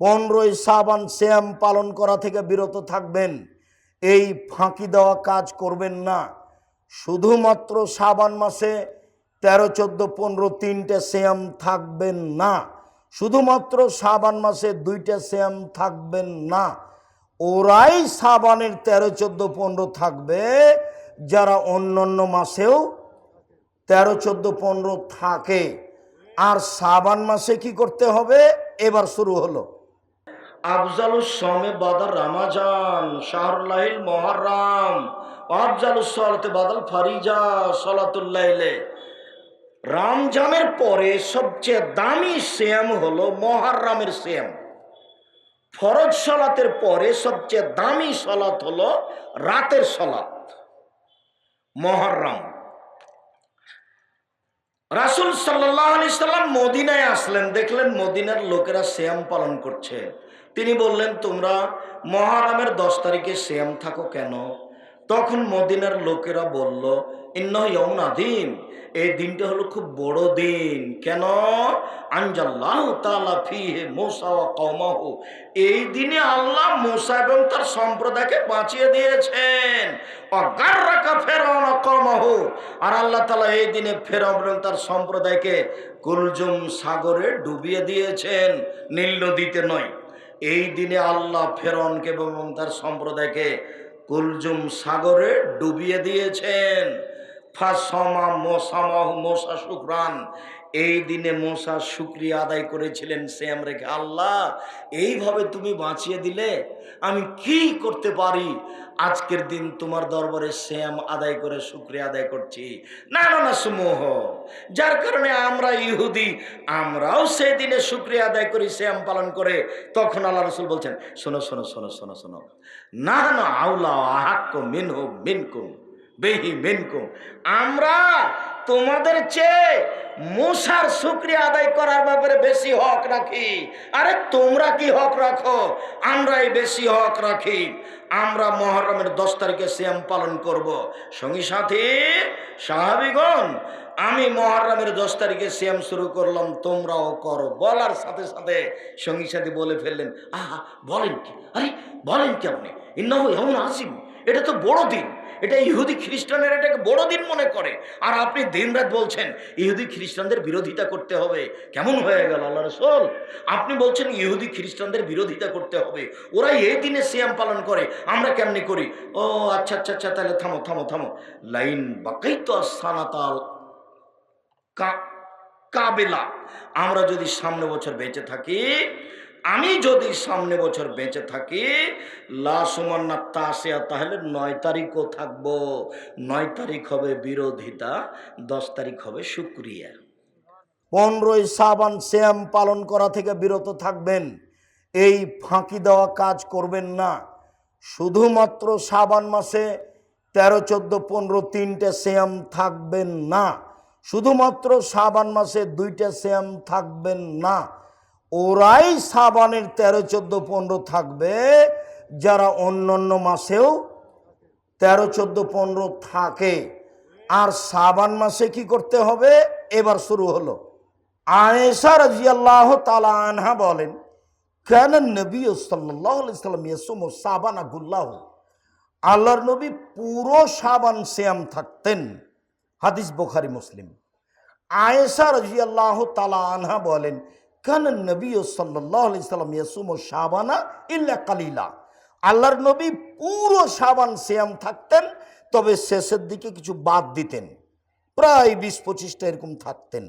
পনেরোই সাবান শ্যাম পালন করা থেকে বিরত থাকবেন। এই ফাঁকি দেওয়া কাজ করবেন না। শুধুমাত্র সাবান মাসে তেরো, চোদ্দ, পনেরো তিনটে শ্যাম থাকবেন না। শুধুমাত্র সাবান মাসে দুইটা শ্যাম থাকবেন না। ওরাই সাবানের তেরো, চোদ্দ, পনেরো থাকবে। যারা অন্য অন্য মাসেও তেরো, চোদ্দ, পনেরো থাকে। আর সাবান মাসে কি করতে হবে? এবার শুরু হলো। আফজালুস সমে বাদার রামাজান শাহরুল্লাহিল মহারাম আফজালুস সলাতে বাদাল ফারিজা সলাতুল্লাইলে রমজানের পরে সবচেয়ে দামি শ্যাম হলো মহারামের শ্যাম ফরজ সলাতের পরে সবচেয়ে দামি সলাত হলো রাতের সলাত মহরম রাসুল সাল্লাহ আলি সাল্লাম মদিনায় আসলেন, দেখলেন মদিনার লোকেরা শ্যাম পালন করছে। তিনি বললেন, তোমরা মহারামের দশ তারিখে শ্যাম থাকো কেন? তখন মদিনার লোকেরা বলল ইন্ন ইন্নয়ম আদিম এই দিনটা হলো খুব বড় দিন। কেন? কওমাহু। এই দিনে আল্লাহ মোসা এবং তার সম্প্রদায়কে বাঁচিয়ে দিয়েছেন। রাখা আর আল্লাহ তালা এই দিনে ফেরাউন এবং তার সম্প্রদায়কে কুলজুম সাগরে ডুবিয়ে দিয়েছেন। নীল নদীতে নয় এই দিনে আল্লাহ ফেরনকে এবং তার সম্প্রদায়কে কুলজুম সাগরে ডুবিয়ে দিয়েছেন। ফাসমা মোসামাহ মোসা, শুক্রান এই দিনে মোসা শুক্রিয়া আদায় করেছিলেন শ্যাম রেখে, আল্লাহ, এইভাবে তুমি বাঁচিয়ে দিলে আমি কি করতে পারি? আজকের দিন তোমার দরবারে শ্যাম আদায় করে শুক্রিয়া আদায় করছি। না না না, সমূহ। যার কারণে আমরা ইহুদি, আমরাও সেই দিনে শুক্রিয়া আদায় করি, শ্যাম পালন করে। তখন আল্লাহ রসুল বলছেন, শোনো শোনো শোনো শোনো শোনো। না না আউলা আহাক্য মিনহু মিনকুম, বেহি মিনকুম। আমরা তোমাদের চেয়ে মুসার শুক্রিয়া আদায় করার ব্যাপারে বেশি হক রাখি। আরে তোমরা কি হক রাখো? আমরাই বেশি হক রাখি। আমরা মহরমের দশ তারিখে শ্যাম পালন করব। সঙ্গী সাথী, সাহাবিগণ, আমি মহরমের দশ তারিখে শ্যাম শুরু করলাম, তোমরাও করো। বলার সাথে সাথে সঙ্গী সাথী বলে ফেললেন, আহা, বলেন কি? আরে, বলেন কি আপনি? ইন্নাহ এমন আসিম এটা তো বড় দিন এটা ইহুদি খ্রিস্টানের এটাকে বড় দিন মনে করে। আর আপনি দিনরাত বলছেন, ইহুদি খ্রিস্টানদের বিরোধিতা করতে হবে। কেমন হয়ে গেল আল্লাহ রসুল? আপনি বলছেন ইহুদি খ্রিস্টানদের বিরোধিতা করতে হবে। ওরা এই দিনে সিয়াম পালন করে, আমরা কেমনি করি? ও আচ্ছা আচ্ছা আচ্ছা তাহলে থামো থামো থামো। লাইন বাকাই তো সানাতাল কা- কাবেলা আমরা যদি সামনে বছর বেঁচে থাকি আমি যদি সামনে বছর বেঁচে থাকি লাসুমান্না তাসিয়া তাহলে নয় তারিখও থাকব। নয় তারিখ হবে বিরোধিতা, দশ তারিখ হবে শুক্রিয়া। পনেরোই সাবান শ্যাম পালন করা থেকে বিরত থাকবেন। এই ফাঁকি দেওয়া কাজ করবেন না। শুধুমাত্র সাবান মাসে তেরো, চোদ্দ, পনেরো তিনটে শ্যাম থাকবেন না। শুধুমাত্র সাবান মাসে দুইটা শ্যাম থাকবেন না। ওরাই সাবানের তেরো, চোদ্দ, পনেরো থাকবে, যারা অন্য অন্য মাসেও তেরো, চোদ্দ, পনেরো থাকে। আর সাবান মাসে কি করতে হবে? এবার শুরু হলো। আয়েশা রাজিয়াল্লাহ তালা আনহা বলেন, কেন নবী সাল্লাম ইয়েসুম সাবানা গুল্লাহ আল্লাহর নবী পুরো সাবান শ্যাম থাকতেন। হাদিস বোখারি, মুসলিম। আয়েশা রাজিয়াল্লাহ তালা আনহা বলেন কেন নবী সাল্লাহ সাল্লাম ইয়েসুম সাবানা ইল্লা কালিলা। আল্লাহর নবী পুরো সাবান শ্যাম থাকতেন, তবে শেষের দিকে কিছু বাদ দিতেন। প্রায় বিশ পঁচিশটা এরকম থাকতেন।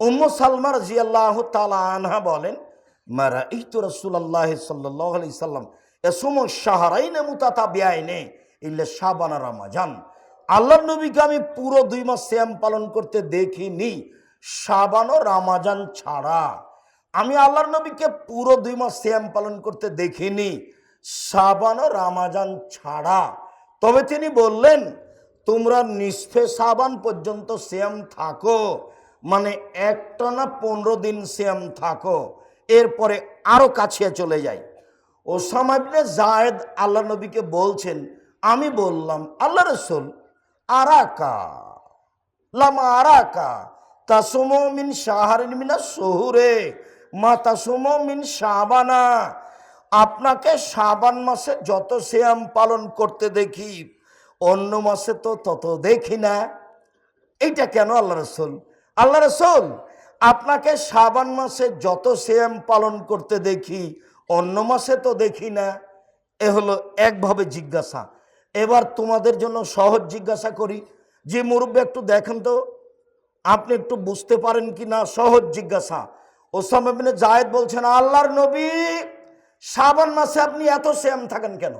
উম্ম সালমা রাজিয়াল্লাহ তালা আনহা বলেন মারা এই তো রসুল্লাহ সাল্লাহ আলি সাল্লাম এসম সাহারাইনে মুতাতা বেআইনে ইল্লে সাবানা রামাজান। আল্লাহর নবীকে আমি পুরো দুই মাস শ্যাম পালন করতে দেখিনি। সাবান ও রামাজান ছাড়া। আমি আল্লাহর নবীকে পুরো দুই মাস শ্যাম পালন করতে দেখিনি। সাবান ও রামাজান ছাড়া। তবে তিনি বললেন, তোমরা নিষ্ফে সাবান পর্যন্ত শ্যাম থাকো। মানে একটা না পনেরো দিন শ্যাম থাকো। এরপরে আরও কাছে চলে যাই। ও ইবনে জায়েদ আল্লাহ নবীকে বলছেন, আমি বললাম, আল্লাহ রসুল, আরাকা, লামা আরাকা তাসমো মিন শাহারিন মিনা শহুরে মাতা মিন সাবানা আপনাকে সাবান মাসে যত শ্যাম পালন করতে দেখি, অন্য মাসে তো তত দেখি না। এইটা কেন আল্লাহ রসুল? আল্লাহ রসুল, আপনাকে সাবান মাসে যত শ্যাম পালন করতে দেখি, অন্য মাসে তো দেখি না। এ হলো একভাবে জিজ্ঞাসা। এবার তোমাদের জন্য সহজ জিজ্ঞাসা করি। যে মুরব্বী একটু দেখেন তো। আপনি একটু বুঝতে পারেন কি না সহজ জিজ্ঞাসা। ওসাম ইবনে জায়েদ বলছেন, আল্লাহর নবী শ্রাবণ মাসে আপনি এত শ্যাম থাকেন কেন?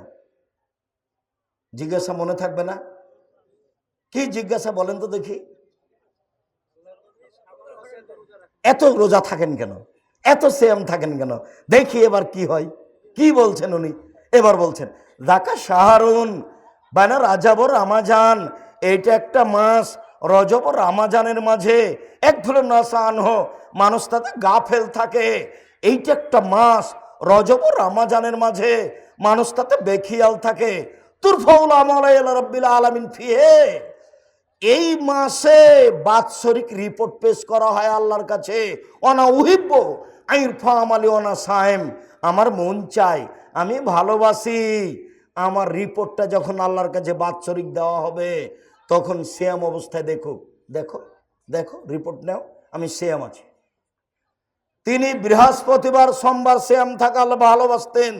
জিজ্ঞাসা মনে থাকবে না। কি জিজ্ঞাসা বলেন তো দেখি। এত রোজা থাকেন কেন? এত শ্যাম থাকেন কেন? দেখি এবার কি হয়। কি বলছেন উনি? এবার বলছেন রাকা শাহরুন বানা রাজাবর আমাজান এইটা একটা মাস রজব রামাজানের মাঝে এক ধরনের নাসান হো মানুষ তাতে গাফেল থাকে। এইটা একটা মাস রজব রামাজানের মাঝে মানুষ তাতে বেখিয়াল থাকে। তুরফাউল আমল রব্বিল আলমিন ফিহে। এই মাসে বাৎসরিক রিপোর্ট পেশ করা হয় আল্লাহর কাছে। অনা উহিব্য আইরফা আমালি অনা সাহেম আমার মন চাই, আমি ভালোবাসি। আমার রিপোর্টটা যখন আল্লাহর কাছে বাৎসরিক দেওয়া হবে তখন শ্যাম অবস্থায় দেখো দেখো দেখো রিপোর্ট নাও, আমি শ্যাম আছি। তিনি বৃহস্পতিবার সোমবার শ্যাম থাকা ভালোবাসতেন।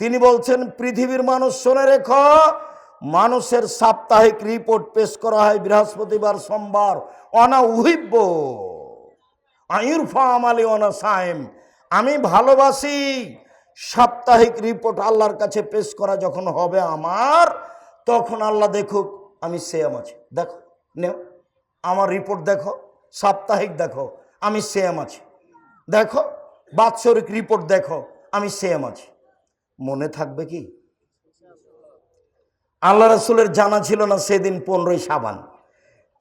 তিনি বলছেন, পৃথিবীর মানুষ, শুনে রেখো, মানুষের সাপ্তাহিক রিপোর্ট পেশ করা হয় বৃহস্পতিবার সোমবার। অনা উহিব্য আয়ুরফা আমালি অনা সায়েম। আমি ভালোবাসি, সাপ্তাহিক রিপোর্ট আল্লাহর কাছে পেশ করা যখন হবে আমার, তখন আল্লাহ দেখুক আমি সেম আছি। দেখো, নেও। আমার রিপোর্ট দেখো, সাপ্তাহিক দেখো, আমি সেম আছি। দেখো, বাৎসরিক রিপোর্ট দেখো, আমি সেম আছি। মনে থাকবে কি? আল্লাহ রসুলের জানা ছিল না সেদিন পনেরোই সাবান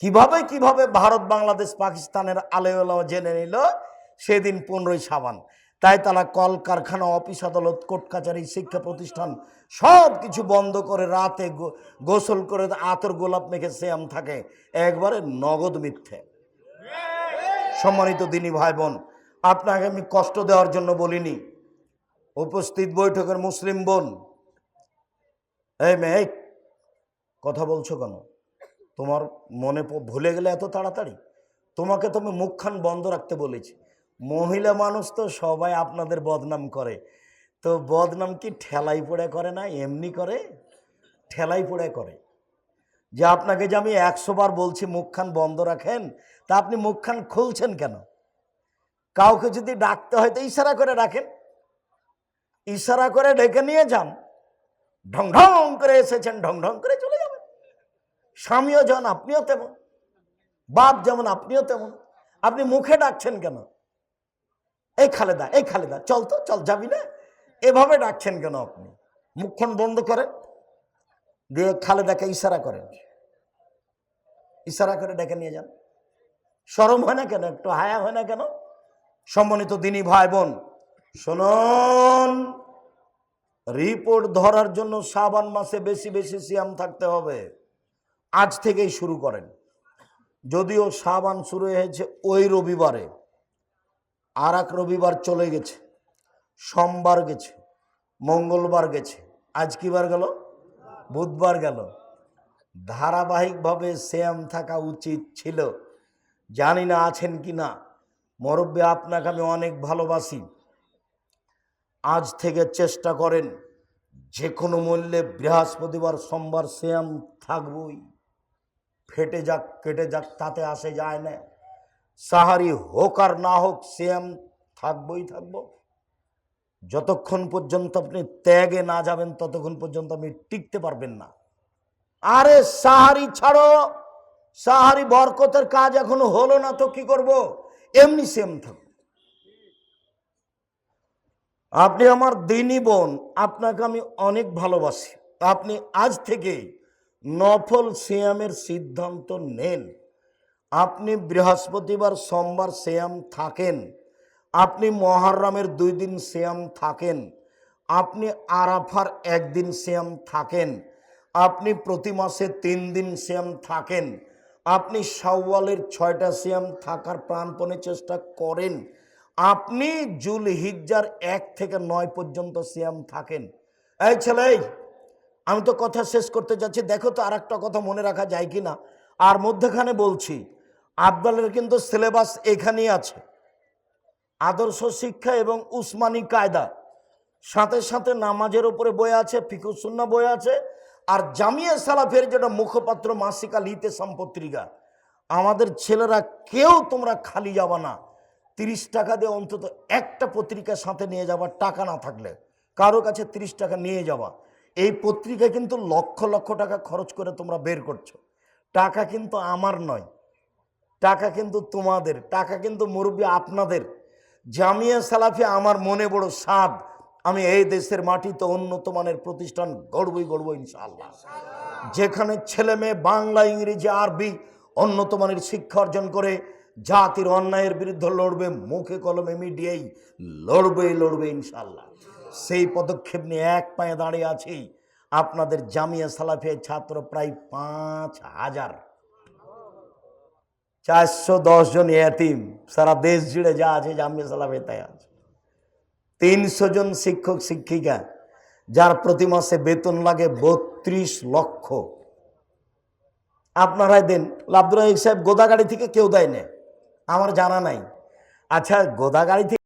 কীভাবে কীভাবে ভারত, বাংলাদেশ, পাকিস্তানের আলেওয়ালা জেনে নিল? সেদিন পনেরোই সাবান তাই তারা কল কারখানা অফিস আদালত, কোর্ট কাচারি, শিক্ষা প্রতিষ্ঠান সব কিছু বন্ধ করে রাতে গোসল করে আতর গোলাপ মেখে শ্যাম থাকে। একবারে নগদ মিথ্যে। সম্মানিত দিনী ভাই বোন আপনাকে আমি কষ্ট দেওয়ার জন্য বলিনি। উপস্থিত বৈঠকের মুসলিম বোন, এই মেয়ে কথা বলছো কেন? তোমার মনে ভুলে গেলে এত তাড়াতাড়ি? তোমাকে তো আমি মুখখান বন্ধ রাখতে বলেছি। মহিলা মানুষ তো সবাই আপনাদের বদনাম করে। তো বদনাম কি ঠেলাই পড়ে করে না? এমনি করে, ঠেলাই পড়ে করে। যে আপনাকে যে আমি একশো বার বলছি, মুখখান বন্ধ রাখেন, তা আপনি মুখখান খুলছেন কেন? কাউকে যদি ডাকতে হয় তো ইশারা করে রাখেন ইশারা করে ডেকে নিয়ে যান। ঢং ঢং করে এসেছেন, ঢং ঢং করে চলে যাবেন। স্বামীও যেমন, আপনিও তেমন। বাপ যেমন, আপনিও তেমন। আপনি মুখে ডাকছেন কেন? এই খালেদা এই খালেদা, চল তো, চল, যাবি না? এভাবে ডাকছেন কেন আপনি? মুখখন বন্ধ করেন। দিয়ে খালেদাকে ইশারা করেন। ইশারা করে ডেকে নিয়ে যান। সরম হয় না কেন? একটু হায়া হয় না কেন? সম্মানিত দিনী ভাই বোন, শুনুন। রিপোর্ট ধরার জন্য সাবান মাসে বেশি বেশি সিয়াম থাকতে হবে। আজ থেকেই শুরু করেন। যদিও সাবান শুরু হয়েছে ওই রবিবারে। আর এক রবিবার চলে গেছে, সোমবার গেছে, মঙ্গলবার গেছে, আজ কি বার গেল? বুধবার গেল। ধারাবাহিকভাবে শ্যাম থাকা উচিত ছিল। জানি না আছেন কি না। মরব্বী, আপনাকে আমি অনেক ভালোবাসি। আজ থেকে চেষ্টা করেন, যে কোনো মূল্যে বৃহস্পতিবার, সোমবার শ্যাম থাকবই। ফেটে যাক, কেটে যাক, তাতে আসে যায় না। সাহারি হোক আর না হোক শ্যাম থাকবই থাকব। যতক্ষণ পর্যন্ত আপনি ত্যাগে না যাবেন, ততক্ষণ পর্যন্ত আপনি টিকতে পারবেন না। আরে সাহারি ছাড়ো, সাহারি বরকতের কাজ এখনও হলো না তো কি করব? এমনি সেম থাকব। আপনি আমার দিনী বোন, আপনাকে আমি অনেক ভালোবাসি। আপনি আজ থেকে নফল সিয়ামের সিদ্ধান্ত নেন। আপনি বৃহস্পতিবার সোমবার শ্যাম থাকেন। আপনি মহারামের দুই দিন শ্যাম থাকেন। আপনি আরাফার একদিন শ্যাম থাকেন। আপনি প্রতি মাসে তিন দিন শ্যাম থাকেন। আপনি শাওয়ালের ছয়টা শ্যাম থাকার প্রাণপণে চেষ্টা করেন। আপনি জুল হিজ্জার এক থেকে নয় পর্যন্ত শ্যাম থাকেন। এই ছেলে, আমি তো কথা শেষ করতে যাচ্ছি। দেখো তো আর কথা মনে রাখা যায় কি না আর মধ্যখানে বলছি আবদালের কিন্তু সিলেবাস এখানেই আছে। আদর্শ শিক্ষা এবং উসমানী কায়দা। সাথে সাথে নামাজের উপরে বই আছে ফিকুসুন্না বই আছে, আর জামিয়া সালাফের যেটা মুখপাত্র মাসিকা লিতে পত্রিকা আমাদের ছেলেরা কেউ তোমরা খালি যাবা না। তিরিশ টাকা দিয়ে অন্তত একটা পত্রিকা সাথে নিয়ে যাবা, টাকা না থাকলে। কারও কাছে তিরিশ টাকা নিয়ে যাবা। এই পত্রিকা কিন্তু লক্ষ লক্ষ টাকা খরচ করে তোমরা বের করছ। টাকা কিন্তু আমার নয়। টাকা কিন্তু তোমাদের, টাকা কিন্তু মুরব্বী আপনাদের। জামিয়া সালাফি আমার মনে বড় সাদ আমি এই দেশের মাটিতে উন্নত মানের প্রতিষ্ঠান গড়বই গড়ব ইনশাআল্লাহ। যেখানে ছেলে মেয়ে বাংলা, ইংরেজি, আরবি উন্নত মানের শিক্ষা অর্জন করে, জাতির অন্যায়ের বিরুদ্ধে লড়বে, মুখে কলমে মিডিয়াই লড়বে লড়বে ইনশাল্লাহ সেই পদক্ষেপ নিয়ে এক পায়ে দাঁড়িয়ে আছি। আপনাদের জামিয়া সালাফিয়া ছাত্র প্রায় পাঁচ হাজার। চারশো দশ জন এতিম, সারা দেশ জুড়ে যা আছে জামিয়া তাই আছে। তিনশো জন শিক্ষক, শিক্ষিকা, যার প্রতি মাসে বেতন লাগে বত্রিশ লক্ষ। আপনারাই দেন। আব্দুল সাহেব, গোদাগাড়ি থেকে কেউ দেয় না আমার জানা নাই। আচ্ছা গোদাগাড়ি থেকে